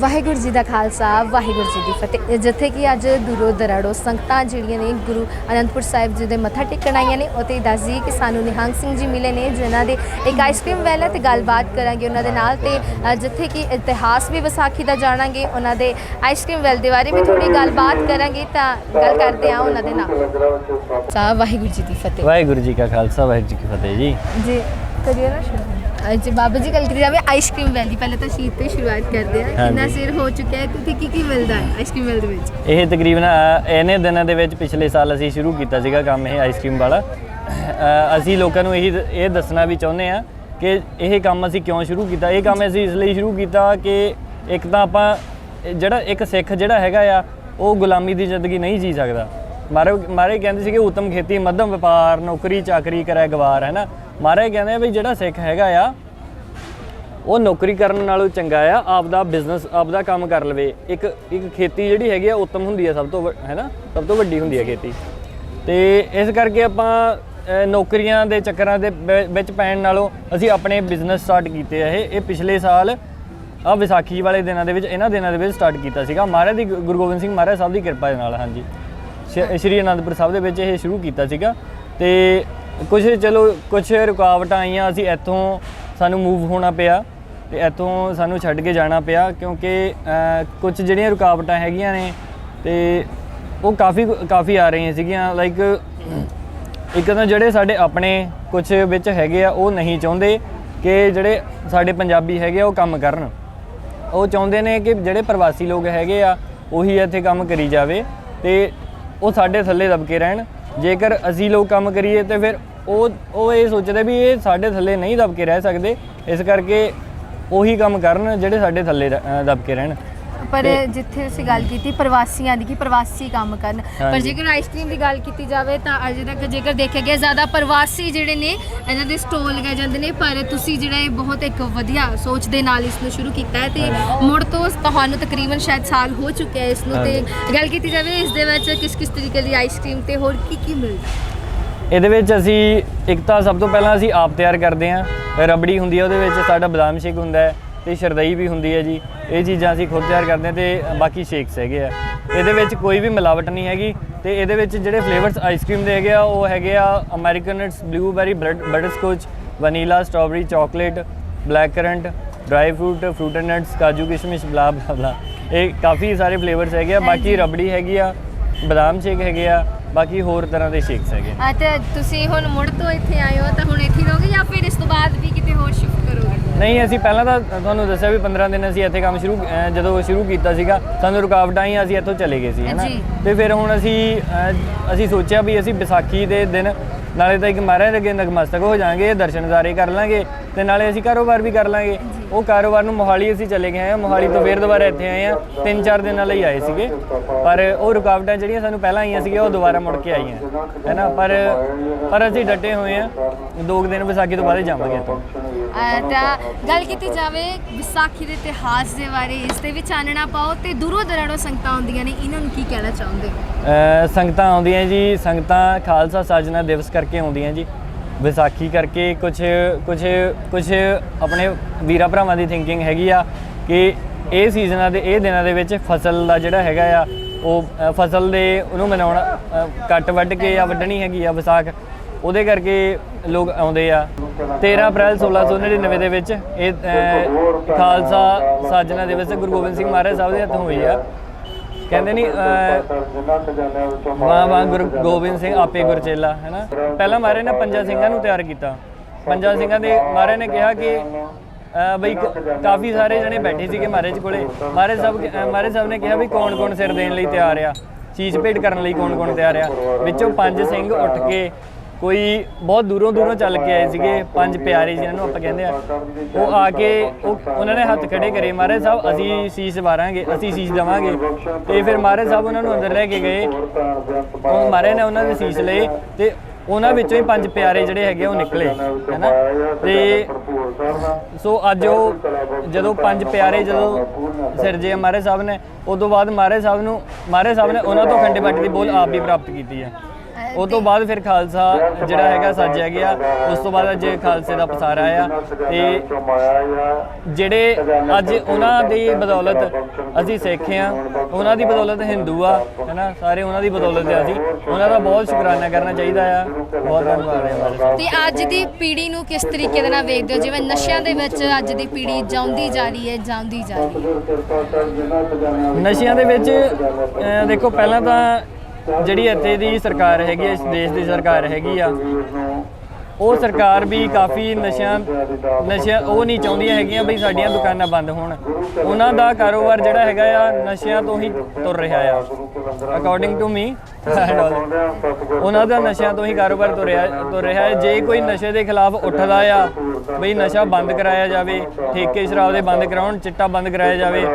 ਵਾਹਿਗੁਰੂ ਜੀ ਦਾ ਖਾਲਸਾ ਵਾਹਿਗੁਰੂ ਜੀ ਦੀ ਫਤਿਹ। ਜਿੱਥੇ ਕਿ ਅੱਜ ਦੂਰੋਂ ਦਰਾੜੋ ਸੰਗਤਾਂ ਜਿਹੜੀਆਂ ਨੇ ਗੁਰੂ ਅਨੰਦਪੁਰ ਸਾਹਿਬ ਜੀ ਦੇ ਮੱਥਾ ਟੇਕਣ ਆਈਆਂ ਨੇ ਅਤੇ ਦੱਸਦੀ ਕਿ ਸਾਨੂੰ ਨਿਹੰਗ ਸਿੰਘ ਜੀ ਮਿਲੇ ਨੇ ਜਿਨ੍ਹਾਂ ਦੇ ਇੱਕ ਆਈਸਕ੍ਰੀਮ ਵੈਲ ਤੇ ਗੱਲਬਾਤ ਕਰਾਂਗੇ ਉਹਨਾਂ ਦੇ ਨਾਲ ਤੇ ਜਿੱਥੇ ਕਿ ਇਤਿਹਾਸ ਵੀ ਵਿਸਾਖੀ ਦਾ ਜਾਣਾਂਗੇ ਉਹਨਾਂ ਦੇ ਆਈਸਕ੍ਰੀਮ ਵੈਲ ਦੇ ਬਾਰੇ ਵੀ ਥੋੜੀ ਗੱਲਬਾਤ ਕਰਾਂਗੇ ਤਾਂ ਗੱਲ ਕਰਦੇ ਹਾਂ ਉਹਨਾਂ ਦੇ ਨਾਲ। ਸਾ ਵਾਹਿਗੁਰੂ ਜੀ ਦੀ ਫਤਿਹ। ਵਾਹਿਗੁਰੂ ਜੀ ਕਾ ਖਾਲਸਾ ਵਾਹਿਗੁਰੂ ਜੀ ਕੀ ਫਤਿਹ ਜੀ। ਜੀ ਕਰੀਏ ਨਾ ਸ਼ੁਰੂ। ਅੱਜ ਬਾਬਾ ਜੀ ਗੱਲ ਕਰੀ ਜਾਵੇ ਆਈਸਕ੍ਰੀਮ ਵੈਲ ਪਹਿਲੇ ਤਾਂ ਸ਼ੀਤ ਤੋਂ ਸ਼ੁਰੂਆਤ ਕਰਦੇ ਕਿੰਨਾ ਹਾਂਜੀ। ਸਿਰ ਹੋ ਚੁੱਕਿਆ ਹੈ ਤੇ ਕੀ ਕੀ ਮਿਲਦਾ ਹੈ ਆਈਸਕ੍ਰੀਮ ਵੈਲ ਦੇ ਵਿੱਚ? ਇਹ ਤਕਰੀਬਨ ਅ, ਇਹਨੇ ਦਿਨਾਂ ਦੇ ਵਿੱਚ ਪਿਛਲੇ ਸਾਲ ਅਸੀਂ ਸ਼ੁਰੂ ਕੀਤਾ ਸੀਗਾ ਕੰਮ ਇਹ ਆਈਸਕ੍ਰੀਮ ਵਾਲਾ। ਅ, ਅਸੀਂ ਲੋਕਾਂ ਨੂੰ ਇਹੀ ਦ- ਇਹ ਦੱਸਣਾ ਵੀ ਚਾਹੁੰਦੇ ਆ ਕਿ ਇਹ ਕੰਮ ਅਸੀਂ ਕਿਉਂ ਸ਼ੁਰੂ ਕੀਤਾ? ਇਹ ਕੰਮ ਅਸੀਂ ਇਸ ਲਈ ਸ਼ੁਰੂ ਕੀਤਾ ਕਿ ਇੱਕ ਤਾਂ ਆਪਾਂ ਇਹ ਜਿਹੜਾ ਇੱਕ ਸਿੱਖ ਜਿਹੜਾ ਹੈਗਾ ਆ ਉਹ ਗੁਲਾਮੀ ਦੀ ਜ਼ਿੰਦਗੀ ਨਹੀਂ ਜੀ ਸਕਦਾ। ਮਾਰੇ ਮਾਰੇ ਕਹਿੰਦੇ ਸੀਗੇ ਉਤਮ ਖੇਤੀ ਮੱਧਮ ਵਪਾਰ ਨੌਕਰੀ ਚਾਕਰੀ ਕਰੇ ਗਵਾਰ ਹੈ ਨਾ? ਮਹਾਰਾਜ ਕਹਿੰਦੇ ਆ ਵੀ ਜਿਹੜਾ ਸਿੱਖ ਹੈਗਾ ਆ, ਉਹ ਨੌਕਰੀ ਕਰਨ ਨਾਲੋਂ ਚੰਗਾ ਆ, ਆਪਦਾ ਬਿਜ਼ਨਸ ਆਪਦਾ ਕੰਮ ਕਰ ਲਵੇ। ਇੱਕ ਇੱਕ ਖੇਤੀ ਜਿਹੜੀ ਹੈਗੀ ਆ, ਉੱਤਮ ਹੁੰਦੀ ਆ, ਸਭ ਤੋਂ ਵ- ਹੈ ਨਾ? ਸਭ ਤੋਂ ਵੱਡੀ ਹੁੰਦੀ ਆ ਖੇਤੀ। ਤੇ ਇਸ ਕਰਕੇ ਆਪਾਂ ਨੌਕਰੀਆਂ ਦੇ ਚੱਕਰਾਂ ਦੇ ਵਿ- ਵਿੱਚ ਪੈਣ ਨਾਲੋਂ ਅਸੀਂ ਆਪਣੇ ਬਿਜ਼ਨਸ ਸਟਾਰਟ ਕੀਤੇ ਆ ਇਹ। ਇਹ ਪਿਛਲੇ ਸਾਲ, ਆ ਵਿਸਾਖੀ ਵਾਲੇ ਦਿਨਾਂ ਦੇ ਵਿੱਚ, ਇਹਨਾਂ ਦਿਨਾਂ ਦੇ ਵਿੱਚ ਸਟਾਰਟ ਕੀਤਾ ਸੀਗਾ। ਮਹਾਰਾਜ ਦੀ ਗੁਰੂ ਗੋਬਿੰਦ ਸਿੰਘ ਮਹਾਰਾਜ ਸਾਹਿਬ ਦੀ ਕਿਰਪਾ ਦੇ ਨਾਲ, ਹਾਂਜੀ। ਸ਼- ਸ਼੍ਰੀ ਅਨੰਦਪੁਰ ਸਾਹਿਬ ਦੇ ਵਿੱਚ ਇਹ ਸ਼ੁਰੂ ਕੀਤਾ ਸੀਗਾ। ਤੇ ਕੁਝ ਚਲੋ ਕੁਝ ਰੁਕਾਵਟਾਂ ਆਈਆਂ, ਅਸੀਂ ਇੱਥੋਂ ਸਾਨੂੰ ਮੂਵ ਹੋਣਾ ਪਿਆ ਤੇ ਇੱਥੋਂ ਸਾਨੂੰ ਛੱਡ ਕੇ ਜਾਣਾ ਪਿਆ ਕਿਉਂਕਿ ਕੁਝ ਜਿਹੜੀਆਂ ਰੁਕਾਵਟਾਂ ਹੈਗੀਆਂ ਨੇ ਤੇ ਉਹ ਕਾਫੀ ਕਾਫੀ ਆ ਰਹੀਆਂ ਸੀਗੀਆਂ ਲਾਈਕ ਇੱਕ ਤਾਂ ਜਿਹੜੇ ਸਾਡੇ ਆਪਣੇ ਕੁਝ ਵਿੱਚ ਹੈਗੇ ਆ, ਉਹ ਨਹੀਂ ਚਾਹੁੰਦੇ ਕਿ ਜਿਹੜੇ ਸਾਡੇ ਪੰਜਾਬੀ ਹੈਗੇ ਆ, ਉਹ ਕੰਮ ਕਰਨ। ਉਹ ਚਾਹੁੰਦੇ ਨੇ ਕਿ ਜਿਹੜੇ ਪ੍ਰਵਾਸੀ ਲੋਕ ਹੈਗੇ ਆ, ਉਹੀ ਇੱਥੇ ਕੰਮ ਕਰੀ ਜਾਵੇ ਤੇ ਉਹ ਸਾਡੇ ਥੱਲੇ ਦਬਕੇ ਰਹਿਣ। ਜੇਕਰ ਅਸੀਂ ਲੋਕ ਕੰਮ ਕਰੀਏ ਤੇ ਫਿਰ ਉਹ ਉਹ ਇਹ ਸੋਚਦੇ ਵੀ ਇਹ ਸਾਡੇ ਥੱਲੇ ਨਹੀਂ ਦਬਕੇ ਰਹਿ ਸਕਦੇ, ਇਸ ਕਰਕੇ ਉਹੀ ਕੰਮ ਕਰਨ ਜਿਹੜੇ ਸਾਡੇ ਥੱਲੇ ਰ- ਕੇ ਰਹਿਣ। ਪਰ ਜਿੱਥੇ ਅਸੀਂ ਗੱਲ ਕੀਤੀ ਪ੍ਰਵਾਸੀਆਂ ਦੀ ਕਿ ਪ੍ਰਵਾਸੀ ਕੰਮ ਕਰਨ। ਪਰ। ਜੇਕਰ ਆਈਸਕ੍ਰੀਮ ਦੀ ਗੱਲ ਕੀਤੀ ਜਾਵੇ ਤਾਂ ਅਜੇ ਤੱਕ ਜੇਕਰ ਦੇਖਿਆ ਗਿਆ ਜ਼ਿਆਦਾ ਪ੍ਰਵਾਸੀ ਜਿਹੜੇ ਨੇ ਇਹਨਾਂ ਦੇ ਸਟੋਲ ਲਗਾਏ ਜਾਂਦੇ ਨੇ ਪਰ ਤੁਸੀਂ ਜਿਹੜਾ ਇਹ ਬਹੁਤ ਇੱਕ ਵਧੀਆ ਸੋਚ ਦੇ ਨਾਲ ਇਸ ਨੂੰ ਸ਼ੁਰੂ ਕੀਤਾ ਹੈ ਤੇ ਮੁੜ ਤੋਂ ਤੁਹਾਨੂੰ ਤਕਰੀਬਨ ਸ਼ਾਇਦ ਸਾਲ ਹੋ ਚੁੱਕਿਆ ਹੈ ਇਸ ਨੂੰ ਤੇ ਗੱਲ ਕੀਤੀ ਜਾਵੇ ਇਸ ਦੇ ਵਿੱਚ ਕਿਸ ਕਿਸ ਤਰੀਕੇ ਦੀ ਆਈਸਕ੍ਰੀਮ ਤੇ ਹੋਰ ਕੀ ਕੀ ਮਿਲਦਾ? ਇਹਦੇ ਵਿੱਚ ਅਸੀਂ ਇੱਕ ਤਾਂ ਸਭ ਤੋਂ ਪਹਿਲਾਂ ਅਸੀਂ ਆਪ ਤਿਆਰ ਕਰਦੇ ਹਾਂ। ਰਬੜੀ ਹੁੰਦੀ ਹੈ ਉਹਦੇ ਵਿੱਚ ਸਾਡਾ ਬਦਾਮ ਸ਼ੇਕ ਹੁੰਦਾ ਹੈ। ਤੇ ਸ਼ਰਦਈ ਵੀ ਹੁੰਦੀ ਹੈ ਜੀ। ਇਹ ਚੀਜ਼ਾਂ ਅਸੀਂ ਖੁਦ ਤਿਆਰ ਕਰਦੇ ਹਾਂ ਤੇ ਬਾਕੀ ਸ਼ੇਕਸ ਹੈਗੇ ਆ। ਇਹਦੇ ਵਿੱਚ ਕੋਈ ਵੀ ਮਿਲਾਵਟ ਨਹੀਂ ਹੈਗੀ ਤੇ ਇਹਦੇ ਵਿੱਚ ਜਿਹੜੇ ਫਲੇਵਰਸ ਆਈਸਕ੍ਰੀਮ ਦੇ ਹੈਗੇ ਆ ਉਹ ਹੈਗੇ ਆ American nuts blueberry butterscotch vanilla strawberry chocolate black currant dry fruit fruit and nuts ਕਾਜੂ ਕਿਸ਼ਮਿਸ਼ ਬਲਾ ਬਲਾ ਇਹ ਕਾਫੀ ਸਾਰੇ ਫਲੇਵਰਸ ਹੈਗੇ ਆ ਬਾਕੀ ਰਬੜੀ ਹੈਗੀ ਆ ਬਦਾਮ ਸ਼ੇਕ ਹੈਗੇ ਆ ਬਾਕੀ ਹੋਰ ਤਰ੍ਹਾਂ ਦੇ ਸ਼ੇਕਸ ਹੈਗੇ ਆ ਤੇ ਤੁਸੀਂ ਹੁਣ ਮੁੜ ਤੋਂ ਇੱਥੇ ਆਏ ਹੋ ਤਾਂ ਹੁਣ ਇੱਥੇ ਰਹੋਗੇ ਜਾਂ ਫਿਰ ਇਸ ਤੋਂ ਬਾਅਦ ਵੀ ਕਿਤੇ ਹੋਰ ਸ਼ਿਫਟ ਨਹੀਂ ਅਸੀਂ ਪਹਿਲਾਂ ਤਾਂ ਤੁਹਾਨੂੰ ਦੱਸਿਆ ਵੀ 15 ਦਿਨ ਅਸੀਂ ਇੱਥੇ ਕੰਮ ਸ਼ੁਰੂ ਅਹ ਜਦੋਂ ਸ਼ੁਰੂ ਕੀਤਾ ਸੀਗਾ ਸਾਨੂੰ ਰੁਕਾਵਟਾਂ ਆਈਆਂ ਅਸੀਂ ਇੱਥੋਂ ਚਲੇ ਗਏ ਸੀ ਹੈਨਾ? ਜੀ। ਤੇ ਫਿਰ ਹੁਣ ਅਸੀਂ ਅਹ, ਅਸੀਂ ਸੋਚਿਆ ਵੀ ਅਸੀਂ ਵਿਸਾਖੀ ਦੇ ਦਿਨ ਨਾਲੇ ਤਾਂ ਇੱਕ ਮਹਾਰਾਜ ਦੇ ਅੱਗੇ ਨਗਮਸਤਕ ਹੋ ਜਾਾਂਗੇ ਦਰਸ਼ਨਜ਼ਾਰੇ ਕਰ ਲਾਂਗੇ ਤੇ ਨਾਲੇ ਅਸੀਂ ਕਾਰੋਬਾਰ ਵੀ ਕਰ ਲਾਂਗੇ। ਉਹ ਕਾਰੋਬਾਰ ਨੂੰ ਮੋਹਾਲੀ ਅਸੀਂ ਚਲੇ ਗਏ ਆ ਮੋਹਾਲੀ ਤੋਂ ਫਿਰ ਦੁਬਾਰਾ ਇੱਥੇ ਆਏ ਆ ਤਿੰਨ ਚਾਰ ਦਿਨਾਂ ਲਈ ਆਏ ਸੀਗੇ। ਪਰ ਉਹ ਰੁਕਾਵਟਾਂ ਜਿਹੜੀਆਂ ਸਾਨੂੰ ਪਹਿਲਾਂ ਆਈਆਂ ਸੀਗੀਆਂ ਉਹ ਦੁਬਾਰਾ ਮੁੜ ਕੇ ਆਈਆਂ ਹੈਨਾ? ਪਰ ਪਰ ਅਸੀਂ ਡਟੇ ਹੋਏ ਆ ਦੋ ਕੁ ਦਿਨ ਵਿਸਾਖੀ ਤੋਂ ਬਾਅਦ ਹੀ ਜਾਵਾਂਗੇ ਇੱਥੋਂ। ਤਾਂ ਗੱਲ ਕੀਤੀ ਜਾਵੇ ਵਿਸਾਖੀ ਦੇ ਇਤਿਹਾਸ ਦੇ ਬਾਰੇ ਇਸ ਤੇ ਵੀ ਚਾਨਣਾ ਪਾਓ ਤੇ ਦੂਰੋਂ ਦਰਾੜੋਂ ਸੰਗਤਾਂ ਆਉਂਦੀਆਂ ਨੇ ਇਹਨਾਂ ਨੂੰ ਕੀ ਕਹਿਣਾ ਚਾਹੁੰਦੇ ਸੰਗਤਾਂ ਆਉਂਦੀਆਂ ਜੀ ਸੰਗਤਾਂ ਖਾਲਸਾ ਸਾਜਨਾ ਦਿਵਸ ਕਰਕੇ ਆਉਂਦੀਆਂ ਜੀ। ਵਿਸਾਖੀ ਕਰਕੇ ਕੁਝ ਕੁਝ ਕੁਝ ਆਪਣੇ ਵੀਰਾ ਭਰਾਵਾਂ ਦੀ ਥਿੰਕਿੰਗ ਹੈਗੀ ਆ ਕਿ ਇਹ ਸੀਜ਼ਨਾਂ ਦੇ ਇਹ ਦਿਨਾਂ ਦੇ ਵਿੱਚ ਫਸਲ ਦਾ ਜਿਹੜਾ ਹੈਗਾ ਆ ਉਹ ਫਸਲ ਦੇ ਉਹਨੂੰ ਮਨਾਉਣਾ ਕੱਟ ਵੱਢ ਕੇ ਆ ਵੱਢਣੀ ਹੈਗੀ ਆ ਵਿਸਾਖ। ਉਹਦੇ ਕਰਕੇ ਲੋਕ ਆਉਂਦੇ ਆ। 13 ਅਪ੍ਰੈਲ 1699 ਦੇ ਵਿੱਚ ਇਹ ਖਾਲਸਾ ਸਾਜਨਾ ਦਿਵਸ ਗੁਰੂ ਗੋਬਿੰਦ ਸਿੰਘ ਮਹਾਰਾਜ ਸਾਹਿਬ ਦੇ ਹੱਥੋਂ ਹੋਈ ਆ। ਕਹਿੰਦੇ ਨਹੀਂ ਵਾਹ ਵਾਹ ਗੁਰੂ ਗੋਬਿੰਦ ਸਿੰਘ ਆਪੇ ਗੁਰਚੇਲਾ, ਹੈਨਾ? ਪਹਿਲਾਂ ਮਹਾਰਾਜ ਨੇ ਪੰਜਾਂ ਸਿੰਘਾਂ ਨੂੰ ਤਿਆਰ ਕੀਤਾ। ਪੰਜਾਂ ਸਿੰਘਾਂ ਦੇ, ਮਹਾਰਾਜ ਨੇ ਕਿਹਾ ਕਿ ਬਈ ਕਾਫੀ ਸਾਰੇ ਜਣੇ ਬੈਠੇ ਸੀਗੇ ਮਹਾਰਾਜ ਕੋਲੇ। ਮਹਾਰਾਜ ਸਾਹਿਬ ਮਹਾਰਾਜ ਸਾਹਿਬ ਨੇ ਕਿਹਾ ਵੀ ਕੌਣ ਕੌਣ ਸਿਰ ਦੇਣ ਲਈ ਤਿਆਰ ਆ? ਚੀਜ਼ ਭੇਟ ਕਰਨ ਲਈ ਕੌਣ ਕੌਣ ਤਿਆਰ ਆ? ਵਿੱਚੋਂ ਪੰਜ ਸਿੰਘ ਉੱਠ ਕੇ ਕੋਈ ਬਹੁਤ ਦੂਰੋਂ ਦੂਰੋਂ ਚੱਲ ਕੇ ਆਏ ਸੀਗੇ ਪੰਜ ਪਿਆਰੇ ਜਿਹਨਾਂ ਨੂੰ ਆਪਾਂ ਕਹਿੰਦੇ ਆ। ਉਹ ਆ ਕੇ ਉਹ ਉਹਨਾਂ ਨੇ ਹੱਥ ਖੜੇ ਕਰੇ ਮਹਾਰਾਜ ਸਾਹਿਬ ਅਸੀਂ ਸੀਸ ਵਾਰਾਂਗੇ ਅਸੀਂ ਸੀਸ ਦੇਵਾਂਗੇ। ਤੇ ਫਿਰ ਮਹਾਰਾਜ ਸਾਹਿਬ ਉਹਨਾਂ ਨੂੰ ਅੰਦਰ ਲੈ ਕੇ ਗਏ। ਉਹ ਮਹਾਰਾਜ ਨੇ ਉਹਨਾਂ ਦੇ ਸੀਸ ਲਏ ਤੇ ਉਹਨਾਂ ਵਿੱਚੋਂ ਹੀ ਪੰਜ ਪਿਆਰੇ ਜਿਹੜੇ ਹੈਗੇ ਉਹ ਨਿਕਲੇ ਹੈਨਾ? ਤੇ ਸੋ ਅੱਜ ਉਹ ਜਦੋਂ ਪੰਜ ਪਿਆਰੇ ਜਦੋਂ ਸਿਰਜੇ ਮਹਾਰਾਜ ਸਾਹਿਬ ਨੇ ਉਦੋਂ ਬਾਅਦ ਮਹਾਰਾਜ ਸਾਹਿਬ ਨੂੰ ਮਹਾਰਾਜ ਸਾਹਿਬ ਨੇ ਉਹਨਾਂ ਤੋਂ ਖੰਡੇ ਬਾਟੇ ਦੀ ਬੋਲ ਆਪ ਵੀ ਪ੍ਰਾਪਤ ਕੀਤੀ ਹੈ। ਉਸ ਤੋਂ ਬਾਅਦ ਫਿਰ ਖਾਲਸਾ ਜਿਹੜਾ ਹੈਗਾ ਸਾਜਿਆ ਗਿਆ ਉਸ ਤੋਂ ਬਾਅਦ ਅੱਜ ਖਾਲਸੇ ਦਾ ਪਸਾਰ ਆਇਆ ਤੇ ਜਿਹੜੇ ਅੱਜ ਉਹਨਾਂ ਦੀ ਬਦੌਲਤ ਅਸੀਂ ਸਿੱਖ ਆ ਉਹਨਾਂ ਦੀ ਬਦੌਲਤ ਹਿੰਦੂ ਆ ਹੈਨਾ ਸਾਰੇ ਉਹਨਾਂ ਦੀ ਬਦੌਲਤ ਆ ਅਸੀਂ ਉਹਨਾਂ ਦਾ ਬਹੁਤ ਸ਼ੁਕਰਾਨਾ ਕਰਨਾ ਚਾਹੀਦਾ ਆ ਬਹੁਤ ਧੰਨਵਾਦ ਹੈ ਤੇ ਅੱਜ ਦੀ ਪੀੜ੍ਹੀ ਨੂੰ ਕਿਸ ਤਰੀਕੇ ਦੇ ਨਾਲ ਵੇਖਦੇ ਹੋ? ਜਿਵੇਂ ਨਸ਼ਿਆਂ ਦੇ ਵਿੱਚ ਅੱਜ ਦੀ ਪੀੜ੍ਹੀ ਜਾਉਂਦੀ ਜਾ ਰਹੀ ਹੈ ਜਾਂਦੀ ਜਾ ਰਹੀ ਹੈ। ਨਸ਼ਿਆਂ ਦੇ ਵਿੱਚ ਦੇਖੋ ਪਹਿਲਾਂ ਤਾਂ ਜਿਹੜੀ ਇੱਥੇ ਦੀ ਸਰਕਾਰ ਹੈਗੀ ਹੈ, ਇਸ ਦੇਸ਼ ਦੀ ਸਰਕਾਰ ਹੈਗੀ ਆ, ਉਹ ਸਰਕਾਰ ਵੀ ਕਾਫੀ ਨਸ਼ਿਆਂ ਨਸ਼ਿਆਂ ਉਹ ਨਹੀਂ ਚਾਹੁੰਦੀਆਂ ਹੈਗੀਆਂ ਬਈ ਸਾਡੀਆਂ ਦੁਕਾਨਾਂ ਬੰਦ ਹੋਣ। ਉਹਨਾਂ ਦਾ ਕਾਰੋਬਾਰ ਜਿਹੜਾ ਹੈਗਾ ਆ, ਨਸ਼ਿਆਂ ਤੋਂ ਹੀ ਤੁਰ ਰਿਹਾ ਆ। ਅਕੋਰਡਿੰਗ ਟੂ ਮੀ ਉਹਨਾਂ ਦਾ ਨਸ਼ਿਆਂ ਤੋਂ ਹੀ ਕਾਰੋਬਾਰ ਤੁਰਿਆ ਤੁਰ ਰਿਹਾ ਹੈ। ਜੇ ਕੋਈ ਨਸ਼ੇ ਦੇ ਖਿਲਾਫ ਉੱਠਦਾ ਆ, ਬਈ ਨਸ਼ਾ ਬੰਦ ਕਰਾਇਆ ਜਾਵੇ, ਠੇਕੇ ਸ਼ਰਾਬ ਦੇ ਬੰਦ ਕਰਾਉਣ, ਚਿੱਟਾ ਬੰਦ ਕਰਾਇਆ ਜਾਵੇ,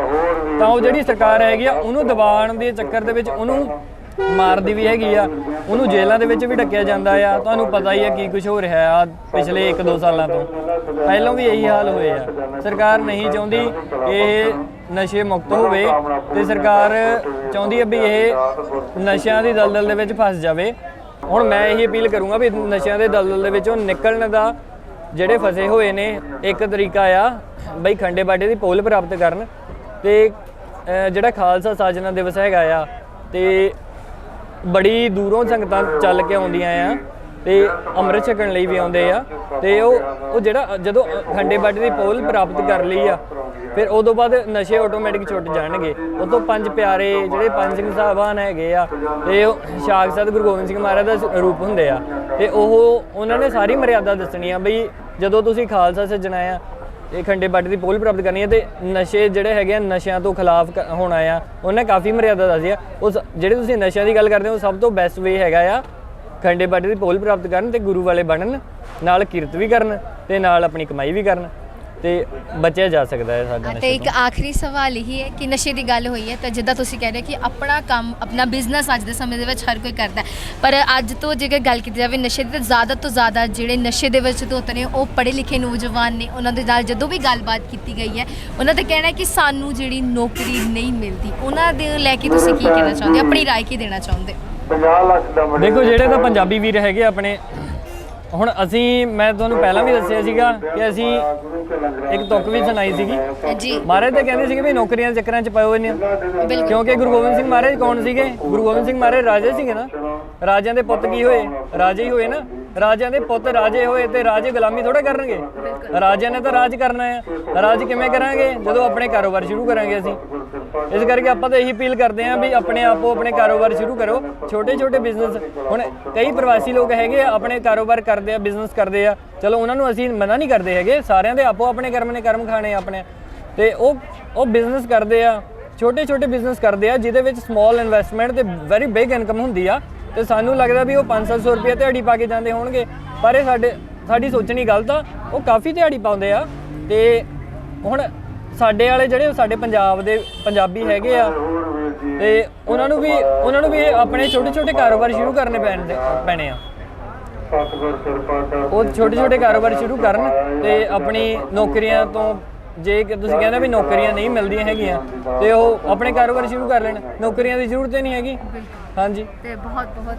ਤਾਂ ਉਹ ਜਿਹੜੀ ਸਰਕਾਰ ਹੈਗੀ ਆ, ਉਹਨੂੰ ਦਬਾਉਣ ਦੇ ਚੱਕਰ ਦੇ ਵਿੱਚ ਉਹਨੂੰ ਮਾਰਦੀ ਵੀ ਹੈਗੀ ਆ। ਉਹਨੂੰ ਜੇਲ੍ਹਾਂ ਦੇ ਵਿੱਚ ਵੀ ਢੱਕਿਆ ਜਾਂਦਾ ਆ। ਤੁਹਾਨੂੰ ਪਤਾ ਹੀ ਆ ਕੀ ਕੁਝ ਹੋ ਰਿਹਾ ਆ ਪਿਛਲੇ 1-2 ਸਾਲਾਂ ਤੋਂ। ਪਹਿਲਾਂ ਵੀ ਇਹੀ ਹਾਲ ਹੋਏ ਆ। ਸਰਕਾਰ ਨਹੀਂ ਚਾਹੁੰਦੀ ਇਹ ਨਸ਼ੇ ਮੁਕਤ ਹੋਵੇ ਤੇ ਸਰਕਾਰ ਚਾਹੁੰਦੀ ਹੈ ਵੀ ਇਹ ਨਸ਼ਿਆਂ ਦੀ ਦਲਦਲ ਦੇ ਵਿੱਚ ਫਸ ਜਾਵੇ। ਹੁਣ ਮੈਂ ਇਹੀ ਅਪੀਲ ਕਰੂੰਗਾ ਵੀ ਨਸ਼ਿਆਂ ਦੇ ਦਲਦਲ ਦੇ ਵਿੱਚੋਂ ਨਿਕਲਣ ਦਾ ਜਿਹੜੇ ਫਸੇ ਹੋਏ ਨੇ, ਇੱਕ ਤਰੀਕਾ ਆ ਬਈ ਖੰਡੇ ਬਾਟੇ ਦੀ ਪੋਲ ਪ੍ਰਾਪਤ ਕਰਨ ਤੇ ਜਿਹੜਾ ਖਾਲਸਾ ਸਾਜਨਾ ਦਿਵਸ ਹੈਗਾ ਆ ਤੇ ਬੜੀ ਦੂਰੋਂ ਸੰਗਤਾਂ ਚੱਲ ਕੇ ਆਉਂਦੀਆਂ ਆ ਤੇ ਅੰਮ੍ਰਿਤ ਛਕਣ ਲਈ ਵੀ ਆਉਂਦੇ ਆ। ਤੇ ਉਹ ਉਹ ਜਿਹੜਾ, ਜਦੋਂ ਖੰਡੇ ਬਾਟੇ ਦੀ ਪੋਲ ਪ੍ਰਾਪਤ ਕਰ ਲਈ ਆ, ਫਿਰ ਉਦੋਂ ਬਾਅਦ ਨਸ਼ੇ ਆਟੋਮੈਟਿਕ ਛੁੱਟ ਜਾਣਗੇ। ਉਦੋਂ ਪੰਜ ਪਿਆਰੇ ਜਿਹੜੇ ਪੰਜ ਸਿੰਘ ਸਾਹਿਬਾਨ ਹੈਗੇ ਆ, ਤੇ ਉਹ ਸਾਖਸ਼ਾਤ ਗੁਰੂ ਗੋਬਿੰਦ ਸਿੰਘ ਮਹਾਰਾਜ ਦਾ ਰੂਪ ਹੁੰਦੇ ਆ। ਤੇ ਉਹ, ਉਹਨਾਂ ਨੇ ਸਾਰੀ ਮਰਿਆਦਾ ਦੱਸਣੀ ਆ ਬਈ ਜਦੋਂ ਤੁਸੀਂ ਖਾਲਸਾ ਸੱਜਣਾ ਆ ਇਹ ਖੰਡੇ ਬਾਟੇ ਦੀ ਪੋਲ ਪ੍ਰਾਪਤ ਕਰਨੀ ਹੈ ਤੇ ਨਸ਼ੇ ਜਿਹੜੇ ਹੈਗੇ ਆ, ਨਸ਼ਿਆਂ ਤੋਂ ਖਿਲਾਫ ਕ- ਹੋਣਾ ਆ, ਉਹਨੇ ਕਾਫੀ ਮਰਿਆਦਾ ਦੱਸੀ ਆ ਉਸ ਜਿਹੜੇ ਤੁਸੀਂ ਨਸ਼ਿਆਂ ਦੀ ਗੱਲ ਕਰਦੇ ਹੋ ਸਭ ਤੋਂ ਬੈਸਟ ਵੇ ਹੈਗਾ ਆ ਖੰਡੇ ਬਾਟੇ ਦੀ ਪੋਲ ਪ੍ਰਾਪਤ ਕਰਨ ਤੇ ਗੁਰੂ ਵਾਲੇ ਬਣਨ, ਨਾਲ ਕਿਰਤ ਵੀ ਕਰਨ ਤੇ ਨਾਲ ਆਪਣੀ ਕਮਾਈ ਵੀ ਕਰਨ। ਤੇ ਬਚਿਆ ਜਾ ਸਕਦਾ ਹੈ ਸਾਡੇ ਤੇ ਨਸ਼ੇ ਇੱਕ ਆਖਰੀ ਸਵਾਲ ਇਹ ਹੈ ਕਿ ਨਸ਼ੇ ਦੀ ਗੱਲ ਹੋਈ ਹੈ ਤਾਂ ਜਿੱਦਾਂ ਤੁਸੀਂ ਕਹਿ ਰਹੇ ਹੋ ਕਿ ਆਪਣਾ ਕੰਮ ਆਪਣਾ ਬਿਜ਼ਨਸ ਅੱਜ ਦੇ ਸਮੇਂ ਦੇ ਵਿੱਚ ਹਰ ਕੋਈ ਕਰਦਾ ਹੈ ਪਰ ਅੱਜ ਤੋਂ ਜੇਕਰ ਗੱਲ ਕੀਤੀ ਜਾਵੇ ਨਸ਼ੇ ਦੀ ਤਾਂ ਜ਼ਿਆਦਾ ਤੋਂ ਜ਼ਿਆਦਾ ਜਿਹੜੇ ਨਸ਼ੇ ਦੇ ਵਿੱਚ ਧੁੱਤ ਨੇ ਉਹ ਪੜ੍ਹੇ ਲਿਖੇ ਨੌਜਵਾਨ ਨੇ ਉਹਨਾਂ ਦੇ ਨਾਲ ਜਦੋਂ ਵੀ ਗੱਲਬਾਤ ਕੀਤੀ ਗਈ ਹੈ ਉਹਨਾਂ ਦਾ ਕਹਿਣਾ ਹੈ ਕਿ ਸਾਨੂੰ ਜਿਹੜੀ ਨੌਕਰੀ ਨਹੀਂ ਮਿਲਦੀ ਉਹਨਾਂ ਦੇ ਲੈ ਕੇ ਤੁਸੀਂ ਕੀ ਕਹਿਣਾ ਚਾਹੁੰਦੇ ਹੋ? ਆਪਣੀ ਰਾਏ ਕੀ ਦੇਣਾ ਚਾਹੁੰਦੇ ਹੋ? 50 ਲੱਖ ਦਾ ਦੇਖੋ ਜਿਹੜੇ ਤਾਂ ਪੰਜਾਬੀ ਵੀਰ ਹੈਗੇ ਆਪਣੇ ਹੁਣ ਅਸੀਂ ਮੈਂ ਤੁਹਾਨੂੰ ਪਹਿਲਾਂ ਵੀ ਦੱਸਿਆ ਸੀਗਾ ਕਿ ਅਸੀਂ ਇੱਕ ਤੁਕ ਵੀ ਸੁਣਾਈ ਸੀਗੀ। ਜੀ ਮਹਾਰਾਜ ਤਾਂ ਕਹਿੰਦੇ ਸੀਗੇ ਵੀ ਨੌਕਰੀਆਂ ਦੇ ਚੱਕਰਾਂ 'ਚ ਪਏ ਹੋਏ ਨੇ। ਕਿਉਂਕਿ ਗੁਰੂ ਗੋਬਿੰਦ ਸਿੰਘ ਮਹਾਰਾਜ ਕੌਣ ਸੀਗੇ? ਗੁਰੂ ਗੋਬਿੰਦ ਸਿੰਘ ਮਹਾਰਾਜ ਰਾਜੇ ਸੀਗੇ ਨਾ। ਰਾਜਿਆਂ ਦੇ ਪੁੱਤ ਕੀ ਹੋਏ? ਰਾਜੇ ਹੀ ਹੋਏ ਨਾ। ਰਾਜਿਆਂ ਦੇ ਪੁੱਤ ਰਾਜੇ ਹੋਏ ਤੇ ਰਾਜੇ ਗੁਲਾਮੀ ਥੋੜਾ ਕਰਨਗੇ। ਰਾਜਿਆਂ ਨੇ ਤਾਂ ਰਾਜ ਕਰਨਾ ਹੈ। ਰਾਜ ਕਿਵੇਂ ਕਰਾਂਗੇ? ਜਦੋਂ ਆਪਣੇ ਕਾਰੋਬਾਰ ਸ਼ੁਰੂ ਕਰਾਂਗੇ ਅਸੀਂ। ਇਸ ਕਰਕੇ ਆਪਾਂ ਤਾਂ ਇਹੀ ਅਪੀਲ ਕਰਦੇ ਹਾਂ ਵੀ ਆਪਣੇ ਆਪੋ ਆਪਣੇ ਕਾਰੋਬਾਰ ਸ਼ੁਰੂ ਕਰੋ। ਛੋਟੇ ਛੋਟੇ ਬਿਜ਼ਨਸ ਹੁਣ ਕਈ ਪ੍ਰਵਾਸੀ ਲੋਕ ਹੈਗੇ ਆ, ਆਪਣੇ ਕਾਰੋਬਾਰ ਕਰਦੇ ਆ ਬਿਜ਼ਨਸ ਕਰਦੇ ਆ। ਚਲੋ ਉਹਨਾਂ ਨੂੰ ਅਸੀਂ ਮਨਾ ਨਹੀਂ ਕਰਦੇ ਹੈਗੇ। ਸਾਰਿਆਂ ਦੇ ਆਪੋ ਆਪਣੇ ਕਰਮ ਨੇ ਕਰਮ ਖਾਣੇ ਆਪਣੇ। ਤੇ ਉਹ ਉਹ ਬਿਜ਼ਨਸ ਕਰਦੇ ਆ। ਛੋਟੇ ਛੋਟੇ ਬਿਜ਼ਨਸ ਕਰਦੇ ਆ ਜਿਹਦੇ ਵਿੱਚ ਸਮਾਲ ਇਨਵੈਸਟਮੈਂਟ ਤੇ ਵੈਰੀ ਬਿਗ ਇਨਕਮ ਹੁੰਦੀ ਆ। ਤੇ ਸਾਨੂੰ ਲੱਗਦਾ ਵੀ ਉਹ 500 ਰੁਪਏ ਦਿਹਾੜੀ ਪਾ ਕੇ ਜਾਂਦੇ ਹੋਣਗੇ ਪਰ ਇਹ ਸਾਡੇ ਸਾਡੀ ਸੋਚਣੀ ਗਲਤ ਆ ਉਹ ਕਾਫੀ ਦਿਹਾੜੀ ਪਾਉਂਦੇ ਆ ਤੇ ਹੁਣ ਸਾਡੇ ਵਾਲੇ ਜਿਹੜੇ ਸਾਡੇ ਪੰਜਾਬ ਦੇ ਪੰਜਾਬੀ ਹੈਗੇ ਆ ਤੇ ਉਹਨਾਂ ਨੂੰ ਵੀ ਉਹਨਾਂ ਨੂੰ ਵੀ ਆਪਣੇ ਛੋਟੇ ਛੋਟੇ ਕਾਰੋਬਾਰ ਸ਼ੁਰੂ ਕਰਨੇ ਪੈਣ ਪੈਣੇ ਆ। ਉਹ ਛੋਟੇ ਛੋਟੇ ਕਾਰੋਬਾਰ ਸ਼ੁਰੂ ਕਰਨ ਤੇ ਆਪਣੀ ਨੌਕਰੀਆਂ ਤੋਂ ਜੇ ਕਿ ਤੁਸੀਂ ਕਹਿੰਦੇ ਵੀ ਨੌਕਰੀਆਂ ਨਹੀਂ ਮਿਲਦੀਆਂ ਹੈਗੀਆਂ ਤੇ ਉਹ ਆਪਣੇ ਕਾਰੋਬਾਰ ਸ਼ੁਰੂ ਕਰ ਲੈਣ। ਨੌਕਰੀਆਂ ਦੀ ਜ਼ਰੂਰਤ ਹੀ ਨਹੀਂ ਹੈਗੀ। ਹਾਂਜੀ। ਤੇ ਬਹੁਤ ਬਹੁਤ